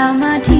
Samadhi